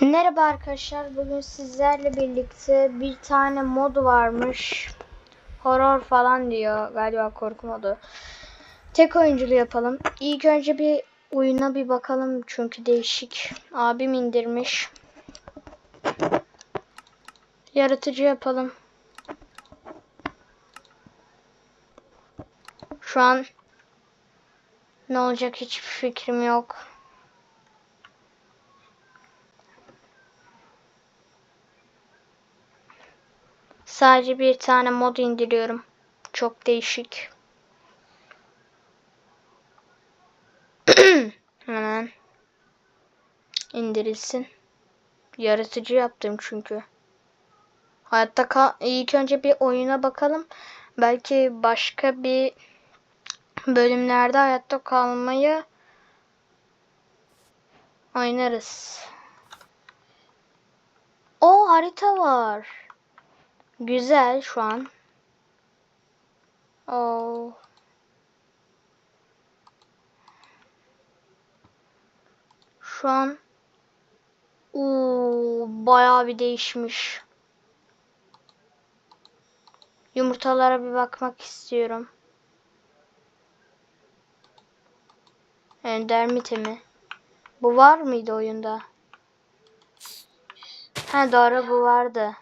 Merhaba arkadaşlar. Bugün sizlerle birlikte bir tane mod varmış. Horror falan diyor. Galiba korku modu. Tek oyunculu yapalım. İlk önce bir oyuna bir bakalım çünkü değişik. Abim indirmiş. Yaratıcı yapalım. Şu an ne olacak hiçbir fikrim yok. Sadece bir tane mod indiriyorum. Çok değişik. Hemen indirilsin. Yaratıcı yaptım çünkü. Hayatta ilk önce bir oyuna bakalım. Belki başka bir bölümlerde hayatta kalmayı oynarız. O harita var. Güzel şu an. Oo. Şu an Oo, bayağı bir değişmiş. Yumurtalara bir bakmak istiyorum. Ender miti mi? Bu var mıydı oyunda? Ha doğru bu vardı.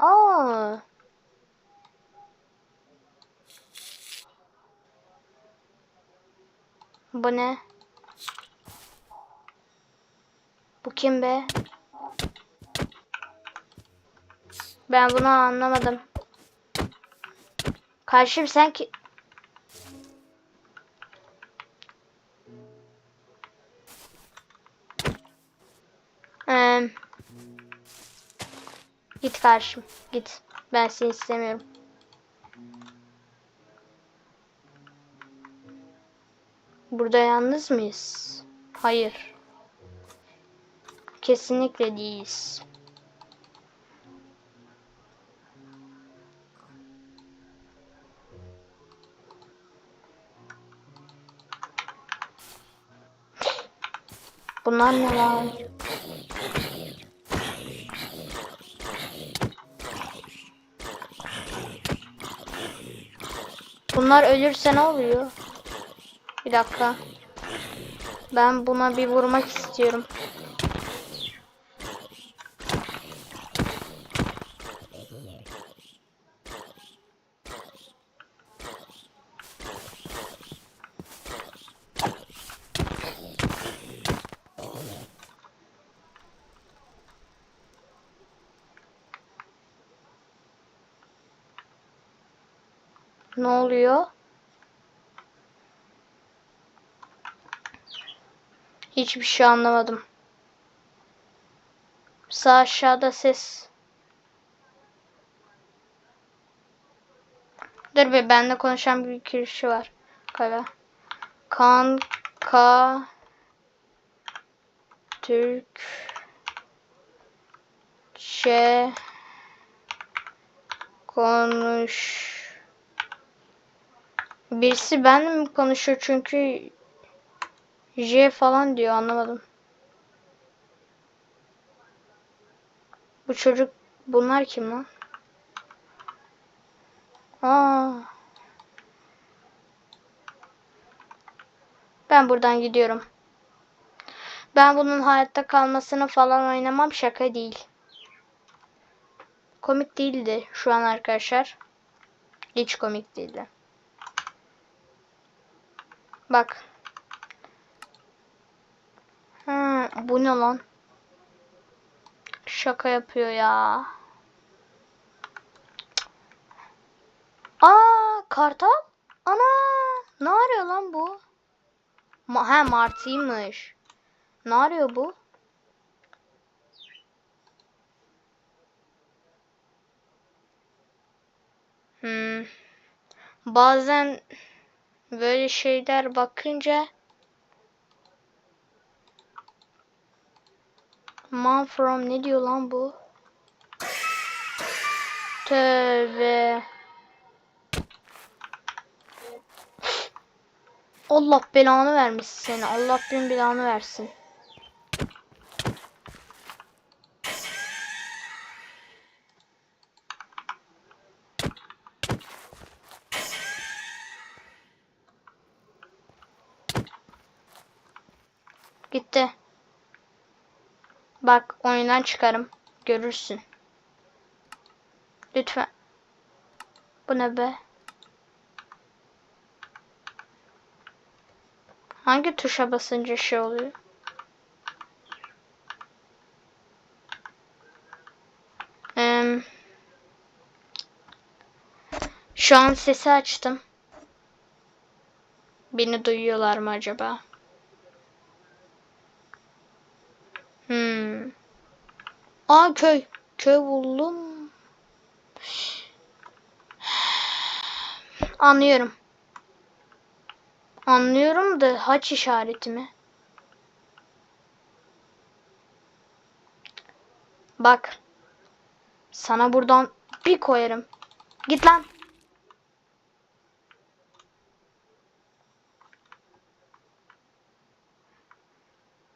Aa. Bu ne? Bu kim be? Ben bunu anlamadım. Karşım sen ki... git karşım. Git. Ben seni istemiyorum. Burada yalnız mıyız? Hayır. Kesinlikle değiliz. Bunlar ne lan? Bunlar ölürse ne oluyor? Bir dakika. Ben buna bir vurmak istiyorum. Ne oluyor? Hiçbir şey anlamadım. Sağ aşağıda ses. Dur be bende konuşan bir kişi var. Galiba. Kanka Türk şey konuş Birisi benimle mi konuşuyor çünkü J falan diyor anlamadım. Bu çocuk bunlar kim lan? Aa. Ben buradan gidiyorum. Ben bunun hayatta kalmasını falan oynamam şaka değil. Komik değildi şu an arkadaşlar. Hiç komik değildi. Bak. Hmm, bu ne lan? Şaka yapıyor ya. Aa, kartal? Ana, ne arıyor lan bu? Ma ha, martıymış. Ne arıyor bu? Hmm. Bazen böyle şeyler bakınca Man from ne diyor lan bu? Tövbe. Allah belanı vermiş seni. Allah bin belanı versin. Gitti. Bak oyundan çıkarım. Görürsün. Lütfen. Bu ne be? Hangi tuşa basınca şey oluyor? Em, şu an sesi açtım. Beni duyuyorlar mı acaba? Hmm. Aa köy. Köy buldum. Anlıyorum. Anlıyorum da haç işareti mi? Bak. Sana buradan bir koyarım. Git lan.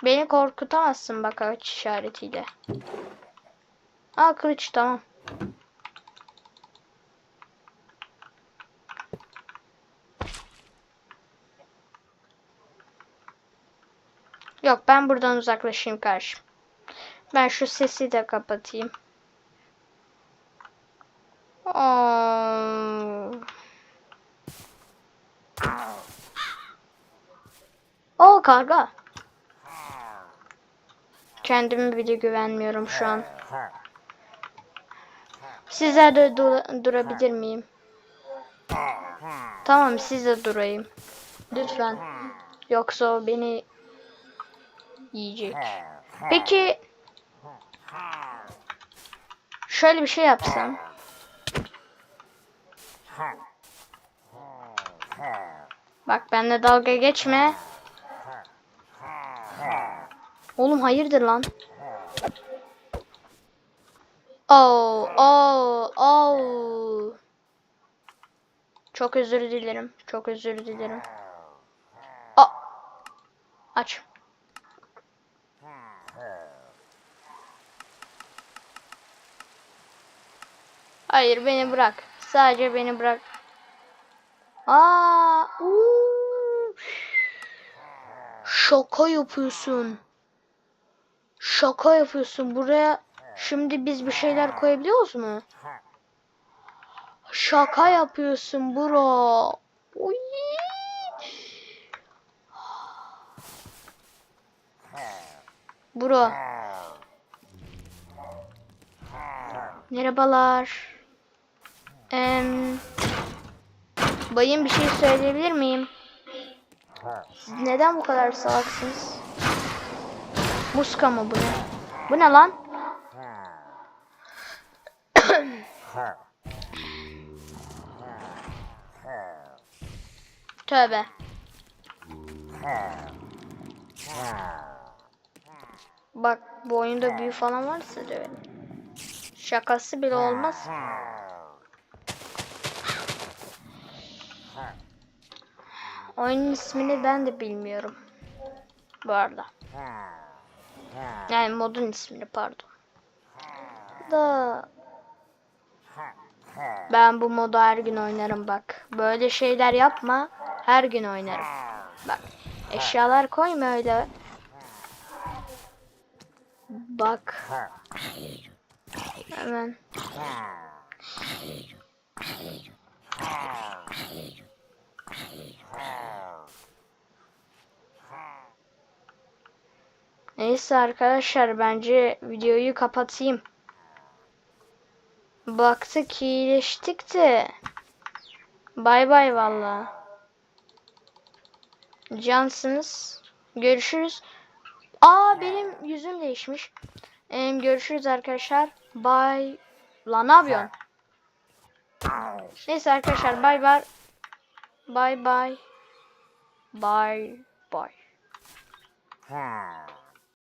Beni korkutamazsın bak haç işaretiyle. Aa kılıç tamam. Yok ben buradan uzaklaşayım karşım. Ben şu sesi de kapatayım. Oo. O karga. Kendime bile güvenmiyorum şu an. Sizler de du- durabilir miyim? Tamam siz de durayım. Lütfen. Yoksa o beni yiyecek. Peki şöyle bir şey yapsam. Bak benimle dalga geçme. Oğlum hayırdır lan? Oh, oh, oh. Çok özür dilerim. Çok özür dilerim. Aa. Aç. Hayır beni bırak. Sadece beni bırak. Aa, uuu. Şaka yapıyorsun. Şaka yapıyorsun. Buraya şimdi biz bir şeyler koyabiliyoruz mu? Şaka yapıyorsun bro. Uy. Bro. Merhabalar. Em, bayım bir şey söyleyebilir miyim? Siz neden bu kadar salaksınız? Muska mı bu ne? Bu ne lan? Tövbe. Bak bu oyunda büyü falan varsa döverim. Şakası bile olmaz. Oyunun ismini ben de bilmiyorum. Bu arada. Yani modun ismini pardon. Da ben bu modu her gün oynarım bak. Böyle şeyler yapma. Her gün oynarım. Bak. Eşyalar koyma öyle. Bak. Hemen. Neyse arkadaşlar bence videoyu kapatayım. Baktık iyileştik de. Bay bay valla. Cansınız. Görüşürüz. Aa benim yüzüm değişmiş. Ee, görüşürüz arkadaşlar. Bay. Lan ne yapıyorsun? Neyse arkadaşlar bay bay. Bay bay. Bay bay.